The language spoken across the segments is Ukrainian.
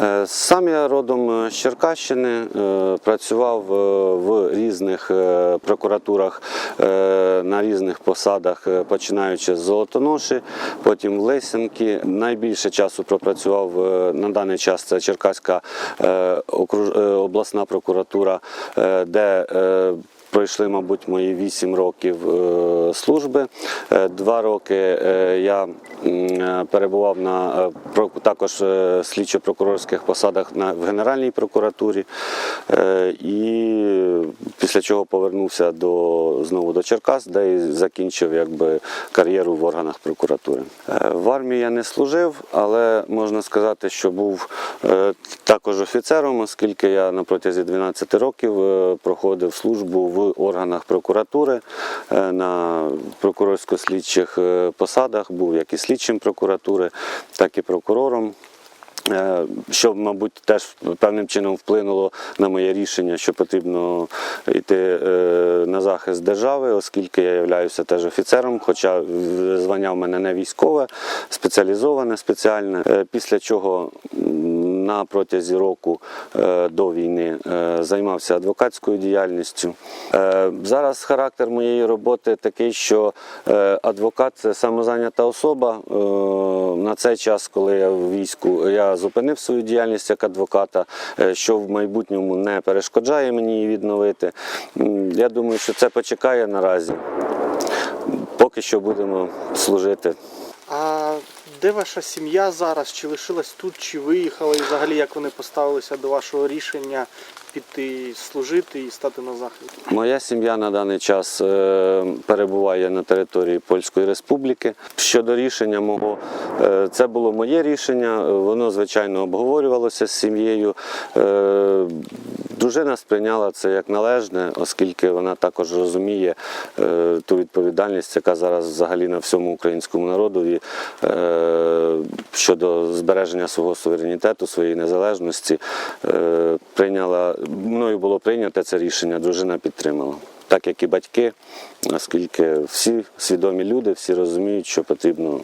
Е, Сам я родом з Черкащини, е, працював е, в різних е, прокуратурах е, на різних посадах, е, починаючи з Золотоноші, потім в Лесянки. Найбільше часу пропрацював е, на даний час це Черкаська е, е, обласна прокуратура, е, де е, Пройшли, мабуть, мої 8 років е, служби. Е, Два роки е, я перебував на також слідчо-прокурорських посадах в Генеральній прокуратурі. І після чого повернувся до, знову до Черкас, де і закінчив якби, кар'єру в органах прокуратури. В армії я не служив, але можна сказати, що був також офіцером, оскільки я на протязі 12 років проходив службу в органах прокуратури е, на прокурорсько-слідчих е, посадах, був як і слідчим прокуратури, так і прокурором. Е, Що, мабуть, теж певним чином вплинуло на моє рішення, що потрібно йти на захист держави, оскільки я являюся теж офіцером, хоча звання в мене не військове, спеціалізоване, спеціальне. Після чого на протязі року е, до війни е, займався адвокатською діяльністю. Е, Зараз характер моєї роботи такий, що адвокат це самозайнята особа. На цей час, коли я в війську, я зупинив свою діяльність як адвоката, що в майбутньому не перешкоджає мені її відновити. Я думаю, що це почекає наразі. Поки що будемо служити. Де ваша сім'я зараз? Чи лишилась тут, чи виїхала? І взагалі як вони поставилися до вашого рішення піти служити і стати на захист? Моя сім'я на даний час е, перебуває на території Польської Республіки. Щодо рішення мого, е, це було моє рішення. е, Воно звичайно обговорювалося з сім'єю. Дружина сприйняла це як належне, оскільки вона також розуміє е, ту відповідальність, яка зараз взагалі на всьому українському народові е, щодо збереження свого суверенітету, своєї незалежності. Е, Прийняла мною було прийнято це рішення. Дружина підтримала. Так як і батьки, оскільки всі свідомі люди, всі розуміють, що потрібно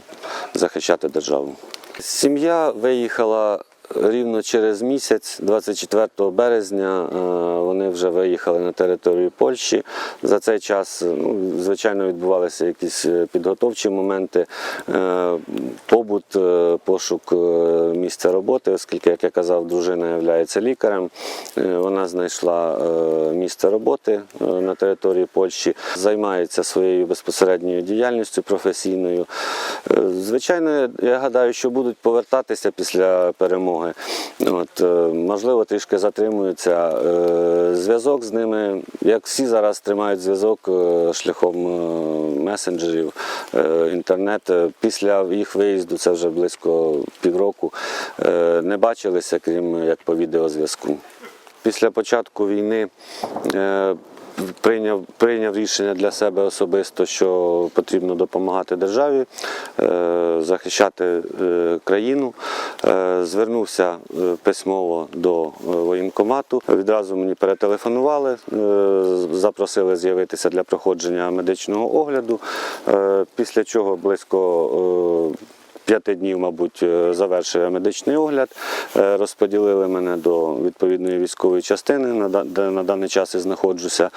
захищати державу. Сім'я виїхала рівно через місяць, 24 березня. е, Вони вже виїхали на територію Польщі. За цей час, ну, звичайно, відбувалися якісь е, підготовчі моменти, е, побут, пошук місця роботи, оскільки, як я казав, дружина є лікарем. Вона знайшла місце роботи на території Польщі, займається своєю безпосередньою діяльністю професійною. Звичайно, я гадаю, що будуть повертатися після перемоги. От, е, можливо, трішки затримуються. Е, Зв'язок з ними, як всі зараз тримають зв'язок е, шляхом месенджерів, інтернет. Після їх виїзду, це вже близько півроку, не бачилися, крім як по відеозв'язку. Після початку війни прийняв, прийняв рішення для себе особисто, що потрібно допомагати державі, е, захищати е, країну. Е, Звернувся письмово до воєнкомату. Відразу мені перетелефонували, запросили з'явитися для проходження медичного огляду. Після чого близько П'яти днів, мабуть, е, завершив я медичний огляд. Е, Розподілили мене до відповідної військової частини, де на даний час і знаходжуся.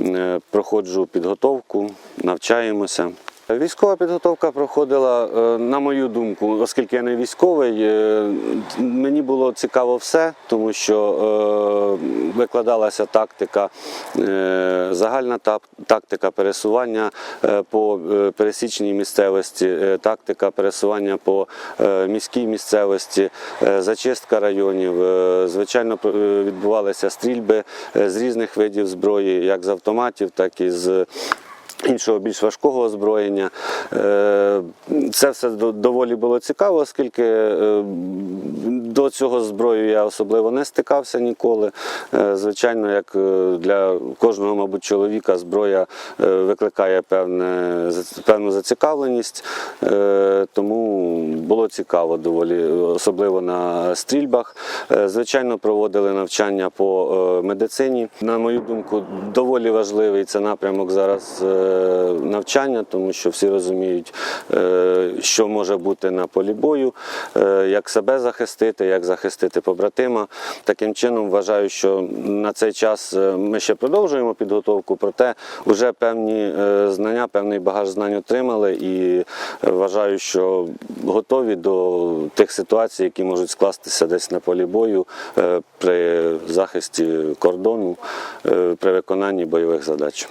Е, Проходжу підготовку, навчаємося. Військова підготовка проходила, е, на мою думку, оскільки я не військовий, е, мені було цікаво все, тому що е, викладалася тактика, загальна тактика пересування по пересічній місцевості, тактика пересування по міській місцевості, зачистка районів. Звичайно, відбувалися стрільби з різних видів зброї, як з автоматів, так і з іншого більш важкого озброєння. Е, Це все доволі було цікаво, оскільки е, до цього зброю я особливо не стикався ніколи. Е, Звичайно, як е, для кожного, мабуть, чоловіка зброя е, викликає певне, певну зацікавленість, тому було цікаво доволі, особливо на стрільбах. Звичайно, проводили навчання по медицині. На мою думку, доволі важливий це напрямок зараз навчання, тому що всі розуміють, що може бути на полі бою, як себе захистити, як захистити побратима. Таким чином, вважаю, що на цей час е, ми ще продовжуємо підготовку, проте вже певні е, знання, певний багаж знань отримали і вважаю, що готові до тих ситуацій, які можуть скластися десь на полі бою е, при захисті кордону, при виконанні бойових задач.